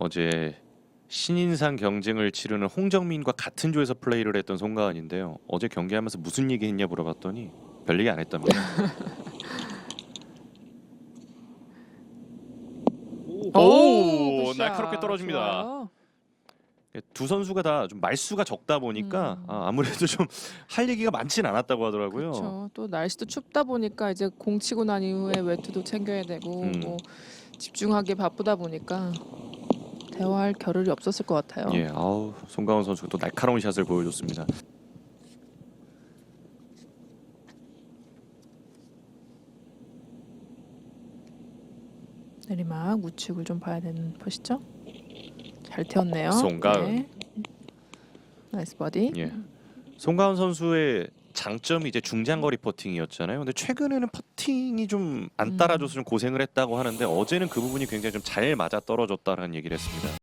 어제 신인상 경쟁을 치르는 홍정민과 같은 조에서 플레이를 했던 송가은인데요. 어제 경기하면서 무슨 얘기했냐 물어봤더니 별 얘기 안 했답니다. 오, 굿샷. 날카롭게 떨어집니다. 좋아요. 두 선수가 다 좀 말수가 적다 보니까 음. 아, 아무래도 좀 할 얘기가 많진 않았다고 하더라고요. 그렇죠. 또 날씨도 춥다 보니까 이제 공 치고 난 이후에 외투도 챙겨야 되고 음. 뭐 집중하기 바쁘다 보니까 대화할 겨를이 없었을 것 같아요. 예, 아우 송가은 선수가 또 날카로운 샷을 보여줬습니다. 내리막 우측을 좀 봐야 되는 퍼시죠? 잘 태웠네요. 송가은. 네. 나이스 버디. 예, 송가은 선수의 장점이 이제 중장거리 퍼팅이었잖아요. 근데 최근에는 퍼팅이 좀안 음. 따라줘서 좀 고생을 했다고 하는데 어제는 그 부분이 굉장히 좀 잘 맞아 떨어졌다는 얘기를 했습니다.